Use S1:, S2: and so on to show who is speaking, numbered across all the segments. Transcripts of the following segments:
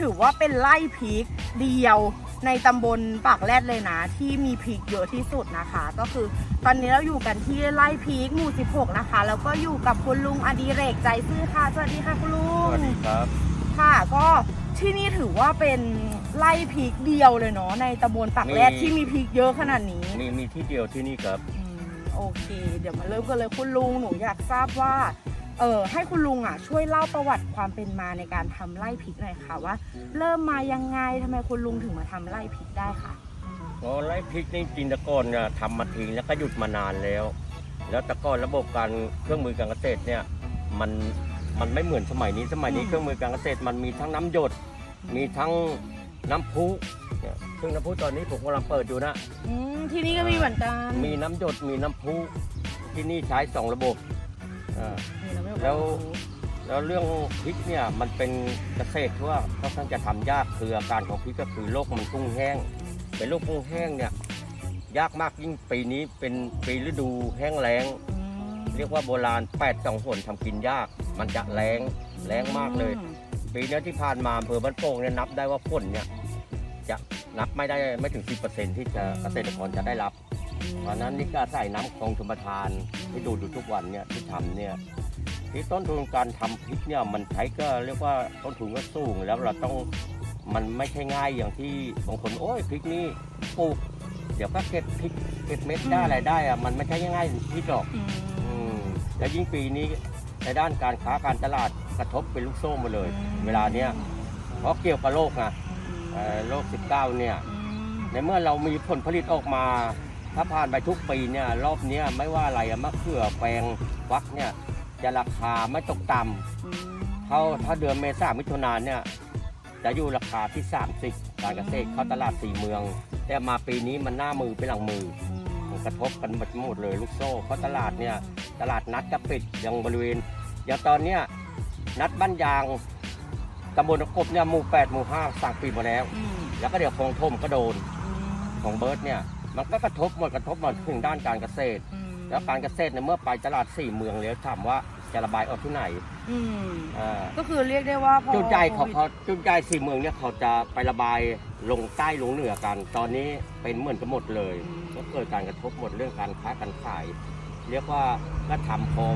S1: ถือว่าเป็นไร่พริกเดียวในตำบลปากแรดเลยนะ ที่มีพริกเยอะที่สุดนะคะ ก็คือตอนนี้เราอยู่กันที่ไร่พริกหมู่ 16 นะคะ แล้วก็อยู่กับคุณลุงอดีเรกใจซื่อค่ะ สวัสดีค่ะคุณลุ
S2: ส
S1: ง
S2: วัสดีครับ
S1: ค่ะก็ที่นี่ถือว่าเป็นไร่พริกเดียวเลยเนาะในตำบลปากแรด
S2: มี
S1: ที่มีพริกเยอะขนาดนี้
S2: มีมีที่เดียวที่นี่ครับ
S1: อืมโอเค เดี๋ยวมาเริ่มกันเลยคุณลุงหนูอยากทราบว่า เออให้คุณลุงอะช่วยเล่าประวัติความเป็นมาในการทำไร่พริกหน่อยค่ะว่า เริ่มมายังไงทำไมคุณลุงถึงมาทำไร่พริกได้ค่ะ
S2: เพราะไร่พริกนี่จินตะกอนเนี่ยทำมาทิ้งแล้วก็หยุดมานานแล้ว แล้วแตะกอนระบบการเครื่องมือการเกษตรเนี่ยมันมันไม่เหมือนสมัยนี้สมัยนี้
S1: อืม
S2: เครื่องมือการเกษตรมันมีทั้งน้ำหยด มีทั้งน้ำพุเนี่ยซึ่งน้ำพุตอนนี้ผมกำลังเปิดอยู่นะ
S1: อืมที่นี่ก็มีเหมือนกัน
S2: มีน้ำหยดมีน้ำพุที่นี่ใช้สองระบบ อ่า
S1: มีน้ำไม่
S2: แล้ว แล้วเรื่องพริกเนี่ยมันเป็นเกษตรที่ว่าค่อนข้างจะทำยากคืออาการของพริกก็คือโรคมันกุ้งแห้ง เป็นโรคกุ้งแห้งเนี่ยยากมากยิ่งปีนี้เป็นปีฤดูแห้งแล้ง
S1: อืม
S2: เรียกว่าโบราณ8ปดสองหนทำกินยาก มันจะแรงแรงมากเลย
S1: อืม
S2: ปีนี้ที่ผ่านมาอำเภอบ้านโป่งเนี่ยนับได้ว่าฝนเนี่ยจะนับไม่ได้ไม่ถึง 10%ที่จะเกษตรกรจะได้รับ เพราะฉะนั้นนี่ก็ใส่น้ำคลองชมทานที่ดูดอยู่ทุกวันเนี่ยที่ทำเนี่ยที่ต้นทุนการทำพริกเนี่ยมันใช้ก็เรียกว่าต้นทุนก็สูงแล้วเราต้องมันไม่ใช่ง่ายอย่างที่บางคนโอ้ยพริกนี่ปลูกเดี๋ยวก็เก็บพริกเก็บเม็ดได้อะไรได้อะมันไม่ใช่ง่ายๆที่ดอก
S1: อืม
S2: อืมแล้วยิ่งปีนี้ในด้านการค้าการตลาดกระทบเป็นลูกโซ่มาเลย เวลาเนี้ยเพราะเกี่ยวกับโรคนะเอ่อโรค19เนี่ย
S1: อืม
S2: ในเมื่อเรามีผลผลิตออกมา ถ้าผ่านไปทุกปีเนี่ยรอบเนี้ยไม่ว่าอะไรอะมะเขือแปลงฟักเนี่ยจะราคาไม่ตกต่ำ
S1: อืม
S2: เท่าถ้าเดือนเมษามิถุนายนเนี่ยจะอยู่ราคาที่ 30การเกษตรเข้าตลาดสี่เมือง แต่มาปีนี้มันหน้ามือเป็นหลังมือมันกระทบกันหมดหมดเลยลูกโซ่เพราะตลาดเนี่ยตลาดนัดก็ปิดยังบริเวณอย่างตอนเนี้ยนัดบ้านยางตำบลกบเนี่ยหมู่8หมู่5สั่งปิดหมาแล้ว
S1: อืม
S2: แล้วก็เดี๋ยวคลองทมก็โดน
S1: อืม
S2: ของเบิร์ดเนี่ย มันก็กระทบหมดกระทบหมดถึงด้านการเกษตร
S1: อืม
S2: แล้วการเกษตรเนี่ยเมื่อไปตลาดสี่เมืองแล้วถามว่าจะระบายออกที่ไหน
S1: อืม
S2: อ่า
S1: ก็คือเรียกได้ว่าพอ
S2: จุดใหญ่เขา
S1: โควิด
S2: เขาจุดใหญ่สี่เมืองเนี่ยเขาจะไประบายลงใต้ลงเหนือกัน ตอนนี้เป็นเหมือนกันหมดเลย ก็เกิดการกระทบหมดเรื่องการค้าการขาย เรียกว่าก็ทำพอ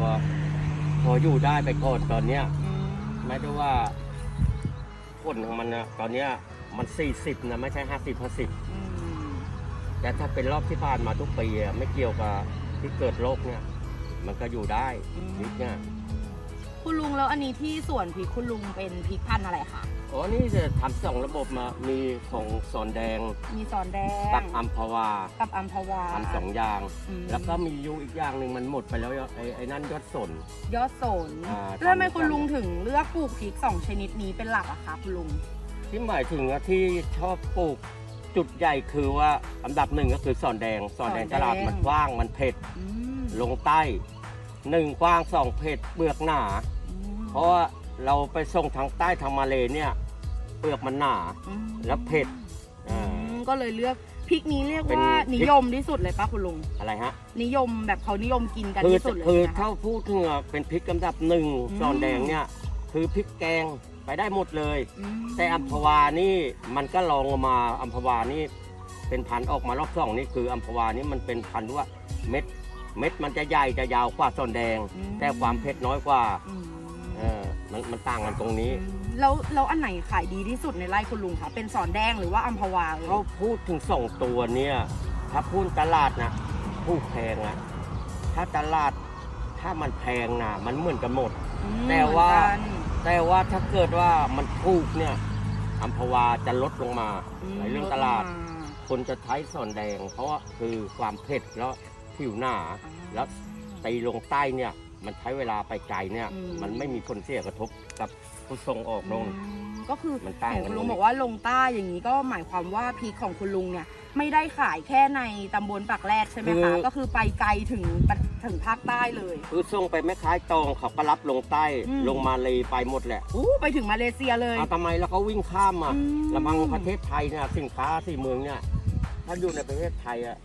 S2: พออยู่ได้ไปก่อนตอนเนี้ย
S1: อืม
S2: ไม่ได้ว่าผลของมันนะตอนเนี้ยมัน 40นะไม่ใช่ 50 50
S1: อืม
S2: แต่ถ้าเป็นรอบที่ผ่านมาทุกปีอะไม่เกี่ยวกับที่เกิดโรคเนี่ย มันก็อยู่ได้นิดเนี่ย
S1: คุณลุงแล้วอันนี้ที่สวนพริกคุณลุงเป็นพริกพันธุ์อะไรคะ
S2: อ๋อนี่จะทำสองระบบมามีของสอนแดง
S1: มีสอนแดง
S2: กับอัมพวา
S1: กับอัมพวา
S2: ทำสองอย่าง
S1: อืม
S2: แล้วก็มีอยู่อีกอย่างหนึ่งมันหมดไปแล้วไอ้ไอ้นั่นยอดสน
S1: ยอดสน
S2: อ่า
S1: แล้วทำไม
S2: ทำ
S1: คุณลุงถึงเลือกปลูกพริกสองชนิดนี้เป็นหลักอะคะคุณลุง
S2: ที่หมายถึงว่าที่ชอบปลูก จุดใหญ่คือว่าอันดับหนึ่งก็คือสอนแดงสอนแดง
S1: สอนแดง
S2: ตลาดมันกว้างมันเผ็ด
S1: อืม
S2: ลงใต้หนึ่งกว้างสองเผ็ดเปลือกหนา
S1: อืม
S2: เพราะว่าเราไปส่งทางใต้ทางมาเลเนี่ยเปลือกมันหนา
S1: อืม
S2: แล้วเผ็ดอ่า
S1: อืมก็เลยเลือกพริกนี้เรียก
S2: เป็น
S1: ว่า
S2: พริก
S1: นิยมที่สุดเลยปะคุณลุง
S2: อะไรฮะ
S1: นิยมแบบเขานิยมกินกัน
S2: คือ
S1: ที่สุดเลย
S2: คือ
S1: นะคะ
S2: เท่าพูดถึงอะเป็นพริกอันดับหนึ่ง
S1: อืม
S2: ซอนแดงเนี่ย คือพริกแกง ไปได้หมดเลย
S1: อืม
S2: แต่อัมพวานี่มันก็ลองลงมาอัมพวานี่เป็นพันธุ์ออกมารอบสองนี่คืออัมพวานี่มันเป็นพันธุ์ว่าเม็ดเม็ดมันจะใหญ่จะยาวกว่าซอนแดง
S1: อืม
S2: แต่ความเผ็ดน้อยกว่า
S1: อืม
S2: เออมันมันต่างกันตรงนี้
S1: แล้วแล้วอันไหนขายดีที่สุดในไร่คุณลุงคะเป็นสอนแดงหรือว่าอัมพวาเอ่ย
S2: เขาพูดถึงสองตัวเนี่ยถ้าพูดตลาดนะพูดแพงอะถ้าตลาดถ้ามันแพงนะมันเหมือนกันหมด
S1: อืม
S2: แต่ว่า
S1: เหมือนกัน
S2: แต่ว่าถ้าเกิดว่ามันถูกเนี่ยอัมพวาจะลดลงมา
S1: อืม
S2: ในเรื่องตลาด
S1: ลงม
S2: คนจะใช้ส่วนแดง เพราะว่าคือความเผ็ดแล้วผิวหนาแล้วตีลงใต้เนี่ย มันใช้เวลาไปไกลเนี่ย
S1: อืม
S2: มันไม่มีผลเสียกระทบกับผู้ส่งออกลง
S1: อืมก็คือ
S2: มันต่าง
S1: เห็น
S2: กัน
S1: คุณลุ
S2: ตรงงนี้
S1: บอกว่าลงใต้อย่างนี้ก็หมายความว่าพริกของคุณลุงเนี่ยไม่ได้ขายแค่ในตำบลปากแรดใช่ไหมคะ ก็คือไปไกลถึง ถึงภาคใต้เลย
S2: คือส่งไปแม่ค้ายตองเขาก็รับลงใต้
S1: อืม
S2: ลงมาเลยไปหมดแหละ
S1: อู้ไปถึงมาเลเซียเลย
S2: เอาทำไมแล้วเขาวิ่งข้ามมา
S1: อืม
S2: ละมังประเทศไทยเนี่ยสินค้าสี่เมืองเนี่ยถ้าอยู่ในประเทศไทยอะ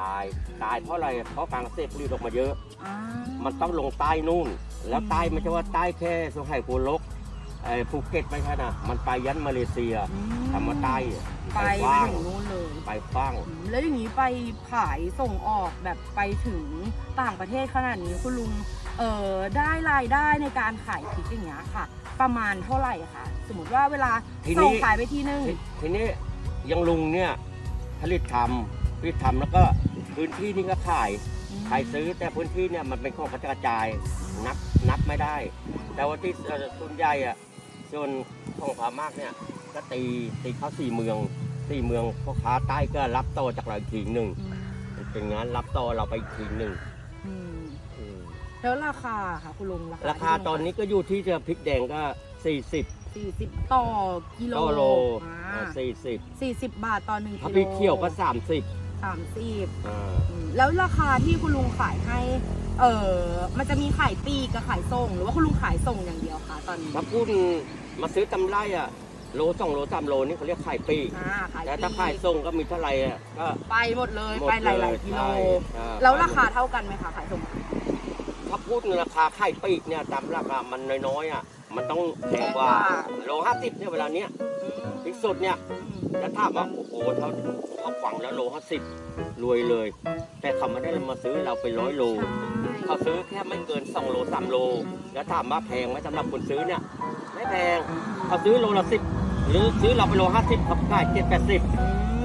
S2: ตายตายเพราะอะไรเพราะการเกษตรผลิตออกมาเยอะ
S1: อ่า
S2: มันต้องลงใต้นู่น แล้วใต้ไม่ใช่ว่าใต้แค่สุไหโกลก ไอ้ภูเก็ตไม่ใช่นะมันไปยันมาเลเซีย
S1: อืม
S2: ทำมาใต้อะ
S1: ไป
S2: ก
S1: ไป
S2: ว้าง
S1: ถึงนู้นเลย
S2: ไปฟ้าง
S1: อืมแล้วอย่างนี้ไปขายส่งออกแบบไปถึงต่างประเทศขนาดนี้คุณลุงเอ่อได้รายได้ในการขายพริกอย่างเงี้ยค่ะ ประมาณเท่าไหร่คะสมมติว่าเวลา
S2: ที
S1: ส่ง
S2: นี้
S1: ขายไปที่นึง
S2: ทีทีนี้อยังลุงเนี่ยผลิตทำผลิตทำแล้วก็พื้นที่นี่ก็ขาย ใครซื้อแต่พื้นที่เนี่ยมันเป็นของกระจายนับนับไม่ได้ แต่ว่าที่เอ่อส่วนใหญ่อะ ส่วนของพามากเนี่ยก็ตีตีเข้าสี่เมืองสี่เมืองพ่อค้าใต้ก็รับต่อจากเราอีกทีหนึ่ง
S1: อืม
S2: มันเป็นงานรับต่อเราไปอีกทีหนึ่ง
S1: อืม
S2: อืม
S1: แล้วราคาค่ะคุณลุงราคา
S2: ราคาตอนนี้ก็อยู่ที่จะพริกแดงก็40
S1: สี่สิบต่อกิโล
S2: ต่อโล
S1: อ่า
S2: อ่า40
S1: สี่สิบบาทต่อหนึ่ง
S2: ถ้า
S1: กิโล
S2: พริกเขียวก็30
S1: สามสิบ
S2: อ่า
S1: อืมแล้วราคาที่คุณลุงขายให้ เออมันจะมีขายปลีกกับขายส่ง หรือว่าคุณลุงขายส่งอย่างเดียวคะตอนนี้
S2: ถ้าพูดมาซื้อตำไรอะโลสองโลสามโลนี่เขาเรียกขายปลีก
S1: อ่าขายป
S2: แต่
S1: ลี
S2: ถ้าขายส่งก็มีเท่าไหร่อะก็
S1: ไปหมดเลย
S2: หมด
S1: ไปห
S2: เล
S1: ลายๆกิโล
S2: ใช่อ่
S1: แล้วราคาเท่ากันไหมคะขายส่ง
S2: ถ้าพูดราคาขายปลีกเนี่ยตามราคามันน้อยๆอะมันต้องแพงกว่าโลห้าสิบเนี่ยเวลาเนี้ยพริกสดเนี่ยแล้วถามว่าโอ้โหเขาเขาฝังแล้วโลห้าสิบรวยเลย แต่เขาไม่ได้มาซื้อเราเป็นร้อยโล เขาซื้อแค่ไม่เกินสองโลสามโล แล้วถามว่าแพงไหมสำหรับคนซื้อเนี่ย ไม่แพงเขาซื้อโลละสิบหรือซื้อเราไปโลห้าสิบเขาขายเจ็ดแปดสิบ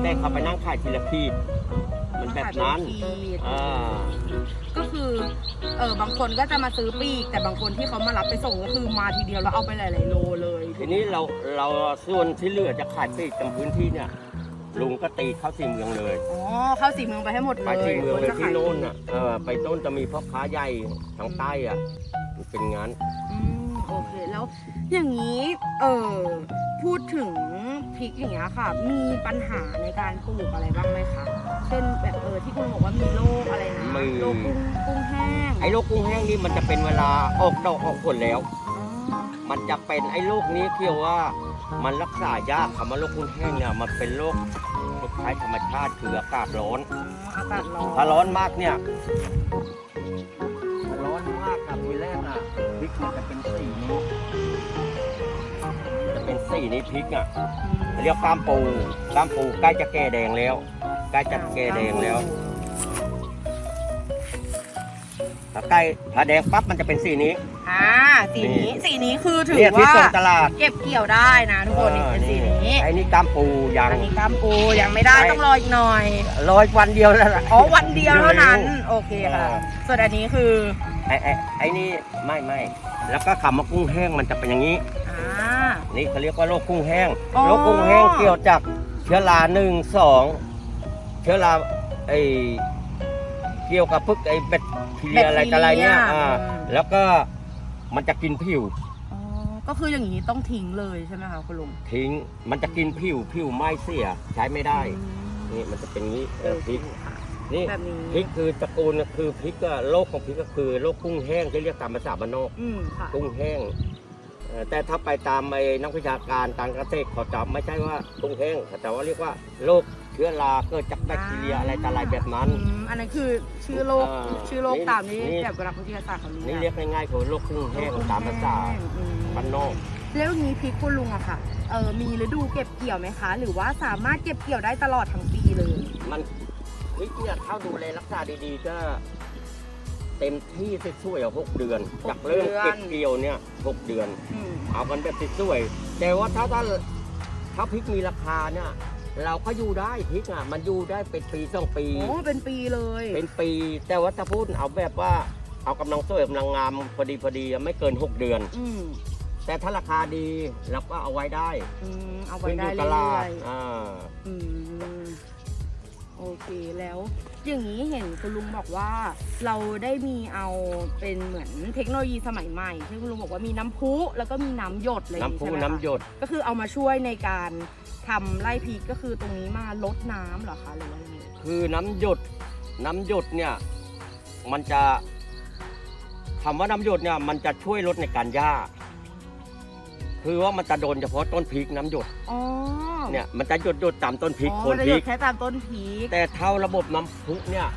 S2: แต่เขาไปนั่งขายทีละขีดมันแบบนั้น
S1: ขายเป็ขีด
S2: อ่า
S1: ก็คือเออบางคนก็จะมาซื้อปลีก แต่บางคนที่เขามารับไปส่งก็คือมาทีเดียวแล้วเอาไปหลาย ๆ โลเลย
S2: ทีนี้เราเราส่วนที่เหลือจะขายปลีกตามพื้นที่เนี่ย ลุงก็ตีเข้าสี่เมืองเลย
S1: อ๋อเข้าสี่เมืองไปให้หมดเลย
S2: ไปสี่เมืองเลย
S1: จะ
S2: ที่
S1: ขาย
S2: โน่นอะเออไปโน่นจะมีพ่อค้าใหญ่ทางใต้อะมันเป็นงาน
S1: อืมโอเคแล้วอย่างนี้เออพูดถึงพริกอย่างเงี้ยค่ะ มีปัญหาในการปลูกอะไรบ้างไหมคะเช่นแบบเออที่คุณบอกว่ามีโรคอะไรนะ
S2: มี
S1: โรคกุ้งกุ้งแห้ง
S2: ไอ้โรคกุ้งแห้งนี่มันจะเป็นเวลาออกดอกออกผลแล้ว
S1: อ๋อ
S2: มันจะเป็นไอ้โรคนี้เกี่ยวว่า มันรักษายากคำว่าโรคกุ้งแห้งเนี่ยมันเป็นโรคคล้ายธรรมชาติคืออากาศร้อน
S1: อ๋ออากาศร้อน
S2: ถ้าร้อนมากเนี่ยถ้าร้อนมากกับทีแรกอะพริกมันจะเป็นสีนี้จะเป็นสีนี้พริกอะเรียกกล้ามปูกล้ามปูใกล้จะแก่แดงแล้ว ใกล้จะแก่แดงแล้ว ถ้าใกล้ถ้าแดงปั๊บมันจะเป็นสีนี้
S1: อ่าสีนี้
S2: นี่
S1: สีนี้คือถือ
S2: เนี่ยที่
S1: ว่า
S2: ส่งตลาด
S1: เก็บเกี่ยวได้นะทุกคนนี่เป็นสีนี้
S2: ไอ้นี่กล้ามปูยัง
S1: อันนี้กล้ามปูยังไม่ได้
S2: ไอ้
S1: ต้องรออีกหน่อย
S2: ร้อยวันเดียวแล้วล่ะ
S1: อ๋อวันเดียวเท่านั้น
S2: เร็ว
S1: โอเคค่ะ
S2: อ่า
S1: ส่วนอันนี้คือ
S2: ไอ้ไอ้ไอ้นี่ไม่ไม่แล้วก็คำว่ากุ้งแห้งมันจะเป็นอย่างนี้
S1: อ่า
S2: นี่เขาเรียกว่าโรคกุ้งแห้ง
S1: อ๋อ
S2: โรคกุ้งแห้งเกี่ยวจากเชื้อราหนึ่งสองเชื้อราไอ เกี่ยวกับพวกไอแบคทีเรียอะไรต่ออะไรเนี่ยอ่าแล้วก็มันจะกินผิว
S1: อ๋อก็คืออย่างนี้ต้องทิ้งเลยใช่ไหมคะคุณลุง
S2: ทิ้ง มันจะกินผิวผิวไหม้เสียใช้ไม่ได้
S1: อืม
S2: นี่มันจะเป็นงี้เออพริก
S1: ค่ะ
S2: นี่
S1: แบบนี้
S2: พริกคือตระกูลคือพริกอะโรคของพริกก็คือโรคกุ้งแห้งที่เรียกตามภาษาบ้านนอก
S1: อืมค่ะ
S2: กุ้งแห้งเอ่อแต่ถ้าไปตามไอ้นักวิชาการทางเกษตรเขาจะไม่ใช่ว่ากุ้งแห้งแต่ว่าเรียกว่าโรค เชื้อราเกิดจากแบคทีเรียอะไรต่ออะไรแบบนั้น
S1: อืมอันนั้นคือชื่อโรค
S2: อ่า
S1: ชื่อโรค
S2: นี่
S1: ตามนี้
S2: นี่
S1: แบบนักวิทยาศาสตร์เขาเรียก
S2: นี่เรียกง่ายๆคือโรคกุ้งแห้งตามภาษา
S1: อืม
S2: บ้านนอก
S1: แล้วอย่างนี้พริกคุณลุงอะค่ะเออมีฤดูเก็บเกี่ยวไหมคะ หรือว่าสามารถเก็บเกี่ยวได้ตลอดทั้งปีเลย
S2: มันพริกเนี่ยถ้าดูแลรักษาดีๆก็ เต็มที่สวยๆอะหกเดือน
S1: หก
S2: จากเริ่ม
S1: เดือน
S2: เก็บเกี่ยวเนี่ยหกเดือน
S1: อืม
S2: เอากันแบบสวยๆแต่ว่าถ้าถ้าถ้าพริกมีราคาเนี่ย เราก็อยู่ได้พริกอะ มันอยู่ได้เป็นปีสองปี
S1: โอ้เป็นปีเลย
S2: เป็นปี แต่ว่าถ้าพูดเอาแบบว่าเอากำลังสวยกำลังงามพอดีพอดีอะไม่เกิน 6 เดือน
S1: อืม
S2: แต่ถ้าราคาดีเราก็เอาไว้ได้
S1: อืมเอาไว้ได้
S2: ขึ้นอยู่
S1: เรื่
S2: ตลา
S1: อ
S2: ด
S1: ย
S2: อ่า
S1: ๆอืมโอเคแล้ว อย่างนี้เห็นคุณลุงบอกว่า เราได้มีเอาเป็นเหมือนเทคโนโลยีสมัยใหม่ที่คุณลุงบอกว่ามีน้ำพุแล้วก็มีน้ำหยดอะไรอย่าง
S2: น้ำ
S1: นี้
S2: พุ
S1: ใช่ไหมคะ
S2: น้ำหยด
S1: ก็คือเอามาช่วยในการทำไร่พริกก็คือตรงนี้มาลดน้ำเหรอคะหรือว่ายังไง
S2: คือน้ำหยด น้ำหยดเนี่ย มันจะคำว่าน้ำหยดเนี่ย มันจะช่วยลดในการหญ้า คือว่ามันจะโดนเฉพาะต้นพริกน้ำหยด
S1: อ๋อ
S2: เนี่ยมันจะหยดหยดตามต้นพริก
S1: อ๋อ
S2: โคน
S1: มันจะ
S2: พ
S1: หย
S2: ริ
S1: ด
S2: ก
S1: แค่ตามต้นพริก
S2: แต่เท่าระบบน้ำพุเนี่ย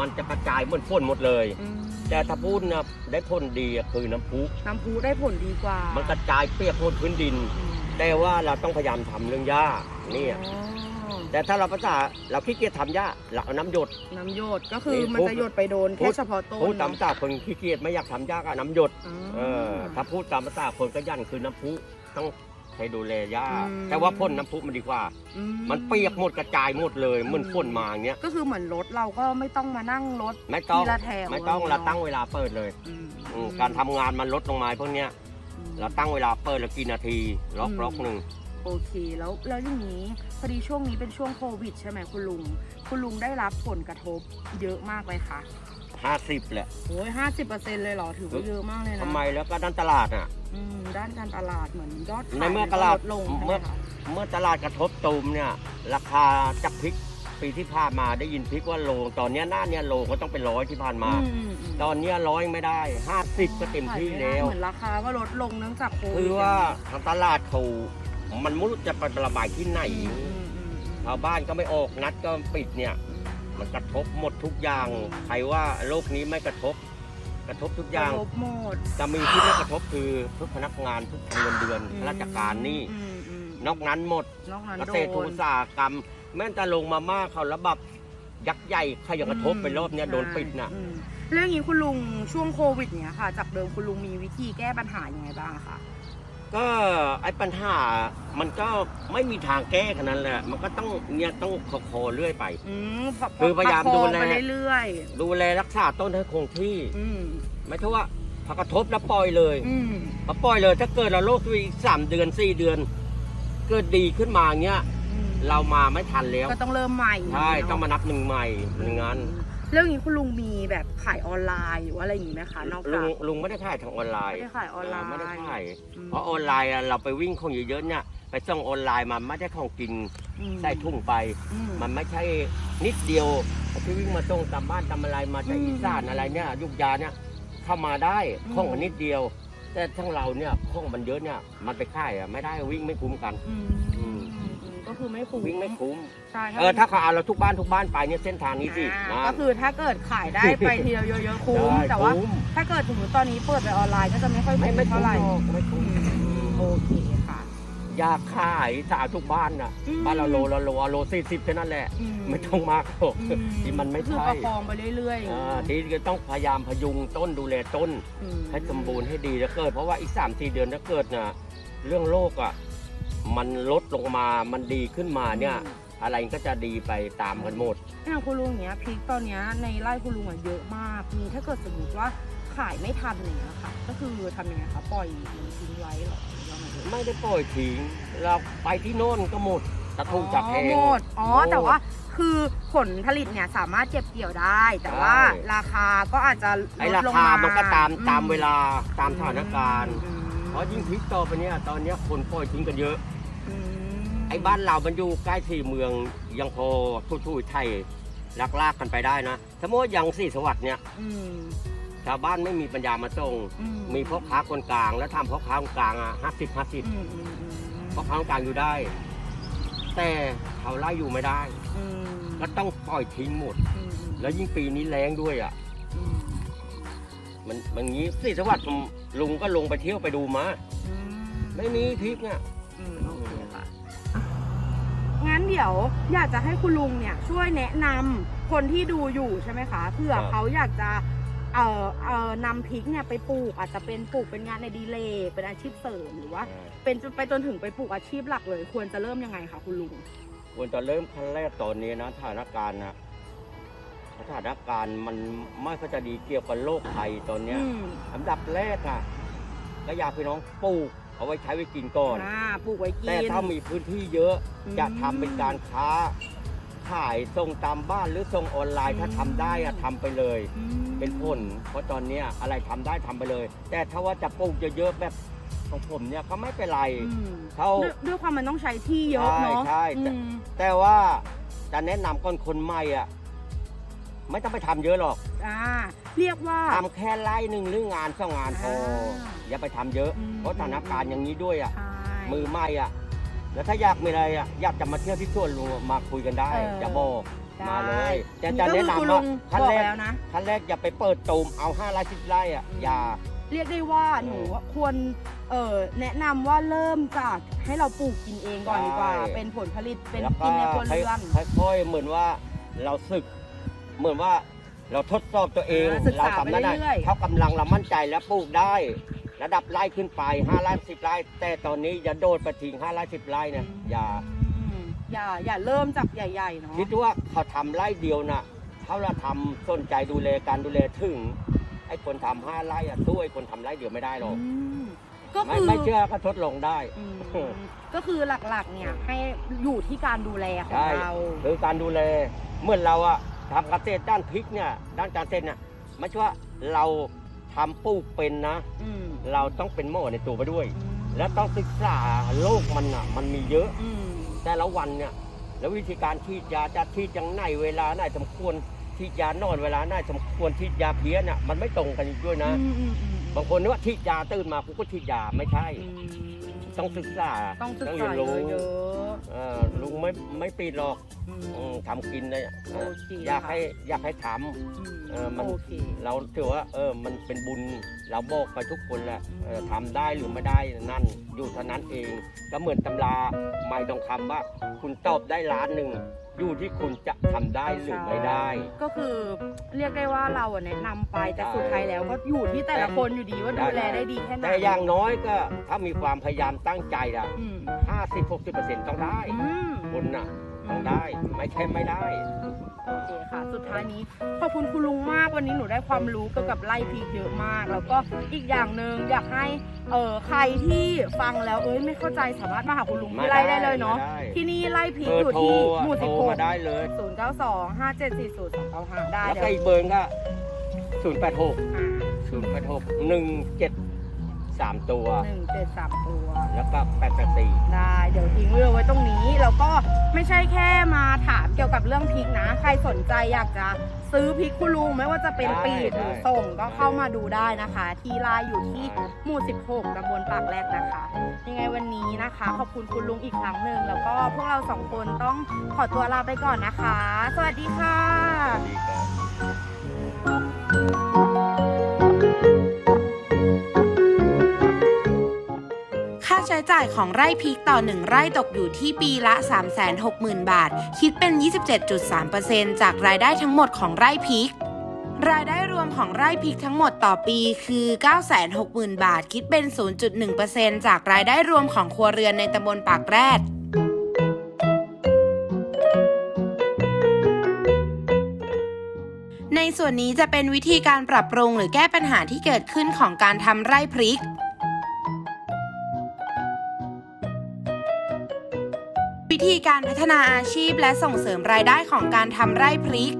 S2: มันจะกระจายบนฝนหมดเลย
S1: อืม
S2: แต่ถ้าพูดนะได้ผลดีอะคือน้ำพุ
S1: น้ำพุได้ผลดีกว่า
S2: มันกระจายเปียกบนพื้นดิน
S1: อืม
S2: แต่ว่าเราต้องพยายามทำเรื่องหญ้านี่
S1: อ๋อ
S2: แต่ถ้าเราภาษาเราขี้เกียจทำหญ้าเราเอาน้ำหยด
S1: น้ำหยดก็คือ
S2: นี่
S1: มัน
S2: พูด
S1: จะหยดไปโดน
S2: พู
S1: แค่
S2: ด
S1: เฉพาะต้น
S2: พูดตาม
S1: เนอะ
S2: ภาษาคนขี้เกียจไม่อยากทำหญ้าก็เอาน้ำหยด
S1: อ๋อ
S2: เออถ้าพูดตามภาษาคนก็ยันคือน้ำพุต้อง ให้ดูแลหญ้า
S1: อืม
S2: แต่ว่าพ่นน้ำพุมันดีกว่า
S1: อื
S2: มันเปียกหมดกระจายหมดเลย
S1: อืม
S2: มันพ่นมาอย่างเงี้ย
S1: ก็คือเหมือนรถเราก็ไม่ต้องมานั่งรถ
S2: ไม่ต้อง
S1: ทีละแถว
S2: ไม่ต้อง
S1: อะไร
S2: เรา
S1: เนอะ
S2: ตั้งเวลาเปิดเลย
S1: อืม
S2: อืมการทำงานมันลดลงมาพวกเนี้ย
S1: อืม
S2: เราตั้งเวลาเปิดละกี่นาทีล็อก
S1: อืม
S2: ล็อกหนึ่ง
S1: โอเคแล้วแล้วอย่างนี้พอดีช่วงนี้เป็นช่วงโควิด ใช่ไหมคุณลุง คุณลุงได้รับผลกระทบเยอะมากเลยค่ะ
S2: ห้าสิบแหละ
S1: โอ้ยห้าสิบเปอร์เซ็นต์เลยเหรอ ถือว่าเยอะมากเลยนะ
S2: ทำไมแล้วก็ด้านตลาดอะ
S1: อืม ด้านการตลาดเหมือนยอดขาย
S2: ในเมื่อ
S1: ก็
S2: ตลาด
S1: ลดลง
S2: เมื่
S1: ใช่ไหม
S2: อ
S1: คะ
S2: เมื่อตลาดกระทบตูมเนี่ย ราคาจากพริกปีที่ผ่านมาได้ยินพริกว่าโลตอนเนี้ยหน้าเนี้ยโลก็ต้องเป็นร้อยที่ผ่านมา
S1: อืมอืม
S2: ตอนเนี้ยร้อยไม่ได้ห้าสิบก็เต็มที่
S1: ขายไได้
S2: แล้ว
S1: เหมือนราคาก็ลดลงเนื่องจากโควิด
S2: คือว่าทางตลาดเขามันไม่รู้จะไประบายที่ไหน
S1: อืมอืมอืมอืม
S2: ชาวบ้านก็ไม่ออกนัดก็ปิดเนี่ย มันกระทบหมดทุกอย่าง ใครว่าโรคนี้ไม่กระทบ กระทบทุกอย่าง
S1: กระทบหมด
S2: จะมีที่ไม่กระทบคือทุกพนักงานทุกทำเงินเดือนข้าราชการนี่
S1: อืมอืม
S2: นอกนั้นหมด
S1: นอกนั้น
S2: เก
S1: โด
S2: ษตร
S1: น
S2: อุตสาหกรรม แม้แต่ลงมาม่าเขาระบับยักษ์ใหญ่ใครจะกระทบไปรอบเนี้ยโดนปิดน่ะ
S1: อืมเรื่องนี้คุณลุงช่วงโควิดเนี้ยค่ะ จากเดิมคุณลุงมีวิธีแก้ปัญหายังไงบ้างคะ
S2: ก็ไอ้ปัญหามันก็ไม่มีทางแก้ขนาดนั้นแหละ มันก็ต้องเนี่ยต้องคอๆเรื่อยไป
S1: อืม
S2: คือพยายาม
S1: ประค
S2: ดู
S1: อง
S2: แล
S1: ไปเรื่อย
S2: ดูแลรักษาต้นให้คงที่
S1: ๆอืม
S2: ไม่ใช่ว่าพอกระทบแล้วปล่อยเลย
S1: อืม
S2: พอปล่อยเลย ถ้าเกิดเราโรคตัวอีกสามเดือนสี่เดือน เกิดดีขึ้นมาเงี้ย
S1: อืม
S2: เรามาไม่ทันแล้ว
S1: ก็ต้องเริ่มใหม่
S2: ใช่
S1: เนะ
S2: ต้องมานับหนึ่งใหม่หนึ่งงาน
S1: เรื่องนี้คุณลุงมีแบบขายออนไลน์หรือว่าอะไรอย่างนี้ไหมคะนอก
S2: ลุ
S1: จาก
S2: งลุงไม่ได้ขายทางออนไล
S1: ไม่
S2: น์
S1: ได้ขายออนไลน์
S2: ไม่ได้ขาย
S1: ม
S2: เพราะออนไลน์อะเราไปวิ่งของเยอะๆเนี่ยไปส่งออนไลน์มาไม่ได้ของกิน
S1: อืม
S2: ใส่ถุงไป
S1: อืม
S2: มันไม่ใช่นิดเดียวที่วิ่งมาส่งตามบ้านตามอะไรมาจาก
S1: อืม
S2: อีสานอะไรเนี่ยยุกยาเนี่ยเข้ามาได้
S1: อืม
S2: ของมันนิดเดียว แต่ทั้งเราเนี่ยของมันเยอะเนี่ยมันไปค่ายอะไม่ได้วิ่งไม่คุ้มกัน
S1: อืม
S2: อืม
S1: อืมอืมก็ คือไม่คุ้ม
S2: วิ่งไม่คุ้ม
S1: ใช่
S2: เออถ้าเขาเอาเราทุกบ้านทุกบ้านไปเนี่ยเส้นทางนี้สิ
S1: อ่า
S2: นะ
S1: ก็คือถ้าเกิดขายได้ไปทีเดียวเยอะๆคุ้ม
S2: ได้
S1: แต่ว่า
S2: คุ้ม
S1: ถ้าเกิดสมมติตอนนี้เปิดไปออนไลน์ก็จะไม่ค่อย
S2: ไม่
S1: คุ้ม
S2: ไม่คุ้
S1: เท่ามไหร่
S2: หรอกไม่คุ้ม
S1: โอเคค่ะ
S2: อยากขายสาวทุกบ้านน่ะ
S1: อืม
S2: บ้านเราโลละโลอะโลสี่สิบแค่นั้นแหละ
S1: อื
S2: ไม่ต้องมากหรอก
S1: อื
S2: ที่มันไม่
S1: คือ
S2: ใช่
S1: ประคองไปเรื่อยๆ
S2: อ่าที่ก็ต้องพยายามพยุงต้นดูแลต้น
S1: อืม
S2: ให้สมบูรณ์ให้ดีแล้วเกิด เพราะว่าอีกสามสี่เดือนถ้าเกิดน่ะเรื่องโรคอะ มันลดลงมา มันดีขึ้นมาเนี่ย อะไรก็จะดีไปตามกันหมด
S1: อย่างคุณลุงเนี้ยพริกตอนเนี้ยในไร่คุณลุงอะเยอะมาก มีถ้าเกิดสมมติว่าขายไม่ทันอย่างเงี้ยค่ะ ก็คือทำยังไงคะปล่อยทิ้งไว้เหรอหรือว่าไงเอ่ย
S2: ไม่ได้ปล่อยทิ้งเราไปที่โน่นก็หมดตะทูจับแพง
S1: อ๋อหมดอ๋อ
S2: หมด
S1: แต่ว่าคือผลผลิตเนี่ยสามารถเก็บเกี่ยวได้ แต่ว่า
S2: ใช่
S1: ราคาก็อาจจะ
S2: ไอ้
S1: ล
S2: รา
S1: ดลง
S2: คา
S1: มา
S2: มันก็ตาม
S1: อื
S2: ตามเวลาตามสถานการณ์
S1: อืม
S2: เพราะยิ่งพริกต่อไปเนี่ยตอนเนี้ยคนปล่อยทิ้งกันเยอะ
S1: อืม
S2: ไอ้บ้านเรามันอยู่ใกล้ที่เมืองยังพอทุ่ยๆไทยลักลากกันไปได้นะสมมติอย่างสี่สวัสดิ์เนี่ย
S1: อืม
S2: ชาวบ้านไม่มีปัญญามาส่ง
S1: อื
S2: มีพ่อค้าคนกลาง แล้วทำพ่อค้าคนกลางอะห้าสิบห้าสิบ
S1: อืมอืมอืม
S2: พ่อค้าคนกลางอยู่ได้ แต่เขาไล่อยู่ไม่ได้
S1: อืม
S2: ก็ต้องปล่อยทิ้งหมด
S1: อืม
S2: แล้วยิ่งปีนี้แรงด้วยอะ
S1: อืม
S2: มันมันงี้สี่สวัสดิ์ผมลุงก็ลงไปเที่ยวไปดูมา
S1: อืม
S2: ไม่มีพริกเนี่ย
S1: อืมโอเคค่ะงั้นเดี๋ยวอยากจะให้คุณลุงเนี่ยช่วยแนะนำคนที่ดูอยู่ใช่ไหมคะเผื่อ
S2: ครับ
S1: เขาอยากจะเอ่อเอ่อนำพริกเนี่ยไปปลูกอาจจะเป็นปลูกเป็นงานในดีเลย์เป็นอาชีพเสริมหรือว่า เป็นจนไปจนถึงไปปลูกอาชีพหลักเลย ควรจะเริ่มยังไงคะคุณลุง
S2: ควรจะเริ่มขั้นแรกตอนนี้นะสถานการณ์นะสถานการณ์มันไม่ค่อยจะดีเกี่ยวกับโรคภัยตอนเนี้ย
S1: อืม
S2: อันดับแรกอะก็อยากพี่น้องปลูก เอาไว้ใช้ไว้กินก่อน
S1: อ่าปลูกไว้กิน
S2: แต่ถ้ามีพื้นที่เยอะ
S1: อืม
S2: จะทำเป็นการค้า ขายส่งตามบ้านหรือส่งออนไลน์
S1: อืม
S2: ถ้าทำได้อะทำไปเลย
S1: อืม
S2: เป็นผล เพราะตอนเนี้ยอะไรทำได้ทำไปเลย แต่ถ้าว่าจะปลูกเยอะๆแบบของผมเนี่ยก็ไม่เป็นไร
S1: อืม
S2: เขา
S1: ด้วยด้วยความมันต้องใช้ที่เยอะเนาะ
S2: ใช่ใช่
S1: อืม
S2: แต่ว่าจะแนะนำคนคนใหม่อะ ไม่ต้องไปทำเยอะหรอก
S1: อ่า เรียกว่า
S2: ทำแค่ไร่หนึ่งหรืองานสองงานพอ
S1: อ่า
S2: อย่าไปทำเยอะ
S1: อืม
S2: เพราะสถานการณ์อย่างนี้ด้วยอะ
S1: ใช่
S2: มือใหม่อะ แล้วถ้าอยากมีอะไรอะ อยากจะมาเที่ยวที่สวนลุงมาคุยกันได้
S1: เออ
S2: จะบอกมาเลย แต่
S1: นี่
S2: จะ
S1: ก็
S2: แนะ
S1: คือคุณ
S2: นำ
S1: ลุ
S2: ว่างขั้น
S1: บอก
S2: แรก
S1: แล้วนะ
S2: ขั้นแรกอย่าไปเปิดตูมเอา5ไร่10ไร่อะอย่า
S1: เรียกได้ว่าหนูว่าควรเอ่อแนะนำว่าเริ่มจากให้เราปลูกกินเองก่อนดีกว่า
S2: ใช่
S1: เป็นผลผลิตเป็น
S2: แล้ว
S1: กินในครัวเรือน
S2: ค่อยๆเหมือนว่าเราศึก เหมือนว่า เราทดสอบตัวเอง
S1: อ่าศึกษา
S2: เราทำได้
S1: ไปเรื่อยๆ
S2: เท่ากำลังเรามั่นใจแล้วปลูกได้ ระดับไร่ขึ้นไป5ไร่10ไร่แต่ตอนนี้อย่าโดดไปทิ้ง5ไร่10ไร่เนี่ยอย่า
S1: อืมอย่าอย่าเริ่มจากใหญ่ๆเนาะ
S2: คิดว่าเขาทำไร่เดียวน่ะถ้าเราทำสนใจดูแลการดูแลถึง ไอ้คนทำห้าไร่อะสู้ไอ้คนทำไร่เดียวไม่ได้หรอก
S1: อืมก็
S2: ไม่
S1: คือ
S2: ไม่เชื่อก็ทดลองได้
S1: อืมก็คือหลักๆเนี่ยให้อยู่ที่การดูแลของ
S2: ใช่
S1: เรา
S2: คือการดูแลเมื่อเราอะ ทำเกษตรด้านพริกเนี่ยด้านการเกษตรเนี่ยไม่ใช่ว่าเราทำปลูกเป็นนะ
S1: อืม
S2: เราต้องเป็นหม้อในตัวไปด้วย และต้องศึกษาโลกมันอะมันมีเยอะ
S1: อืม
S2: แต่ละวันเนี่ยแล้ววิธีการฉีดยาจะฉีดยังไหนเวลาไหนสมควรฉีดยานอนเวลาไหนสมควรฉีดยาเพี้ยเนี่ยมันไม่ตรงกันอีกด้วยนะ
S1: อืมอืมอืม
S2: บางคนนึกว่าฉีดยาตื่นมากูก็ฉีดยาไม่ใช่
S1: อืม
S2: ต้องศึกษา
S1: ต้องศึก
S2: เรี
S1: ษาย
S2: นรู้
S1: เยอะ
S2: เอ่อลุงไม่ไม่ปิดหรอก
S1: ๆอืม
S2: อืมทำกินเลย
S1: โอเค
S2: อยาก
S1: ค่ะ
S2: ให้อยากให้ท
S1: อืม
S2: เออมัน
S1: โอเคำ
S2: เราถือว่าเออมันเป็นบุญเราบอกไปทุกคนแหละเออ
S1: อืม
S2: ทำได้หรือไม่ได้นั่นอยู่เท่านั้นเองก็เหมือนตำราไม่ต้องคำว่า คุณตอบได้ล้านหนึ่ง อยู่ที่คุณจะทำได้หรือไม่ได้
S1: ก็คือเรียกได้ว่าเราอะแนะนำไปแต่
S2: ใช่
S1: สุดท้ายแล้วก็อยู่ที่แต่ละคนอยู่ดีว่าดูแลได้ดีแค่ไหน
S2: แต่อย่างน้อยก็ถ้ามีความพยายามตั้งใจอะ
S1: อืม
S2: ห้าสิบหกสิบเปอร์เซ็นต์ต้องได้
S1: อืม
S2: คนน่ะต้องได้ ไม่ใช่ไม่ได้
S1: โอเคค่ะ สุดท้ายนี้ขอบคุณคุณลุงมากวันนี้หนูได้ความรู้เกี่ยวกับไล่พริกเยอะมาก แล้วก็อีกอย่างหนึ่งอยากให้เออใครที่ฟังแล้วเอ้ยไม่เข้าใจสามารถมาหาคุณลุงที่ไล่ได้เลยเนาะ
S2: มได้
S1: ที่นี่ไล่พริก
S2: เบอ
S1: อยู่
S2: ร์โทร
S1: ที่
S2: อะ
S1: หมู่
S2: โท
S1: สิบ
S2: ร
S1: หก
S2: มาได้เลย
S1: ศูนย์เก้าสองห้าเจ็ดสี่ศูนย์สองเก้าห้าได้
S2: แล้ว
S1: เดี๋
S2: ก็
S1: ยว
S2: อีกเบอร์ก็ศูนย์แปดหก
S1: อ่า
S2: ศูนย์แปดหกหนึ่งเจ็ด สามตัว
S1: หนึ่งเจ็ดสามตัว
S2: แล้วก็แปดแปดสี่
S1: ได้เดี๋ยวทิ้งเรื่องไว้ตรงนี้แล้วก็ไม่ใช่แค่มาถามเกี่ยวกับเรื่องพริกนะ ใครสนใจอยากจะซื้อพริกคุณลุงไม่ว่าจะเป็นปีดหรือส่งก็เข้ามาดูได้นะคะ ที่ไลน์อยู่ที่หมู่ 16ตำบลปากแรกนะคะ ยังไงวันนี้นะคะ ขอบคุณคุณลุงอีกครั้งหนึ่งแล้วก็พวกเราสองคนต้องขอตัวลาไปก่อนนะคะ สวัสดีค่ะ
S2: ดีครับ
S3: ใช้จ่ายของไร่พริกต่อ 1 ไร่ตกอยู่ที่ปีละ 360,000 บาท คิดเป็น 27.3%จากรายได้ทั้งหมดของไร่พริก รายได้รวมของไร่พริกทั้งหมดต่อปีคือ 960,000 บาท คิดเป็น 0.1%จากรายได้รวมของครัวเรือนในตำบลปากแรดในส่วนนี้จะเป็นวิธีการปรับปรุงหรือแก้ปัญหาที่เกิดขึ้นของการทำไร่พริก วิธีการพัฒนาอาชีพและส่งเสริมรายได้ของการทำไร่พริก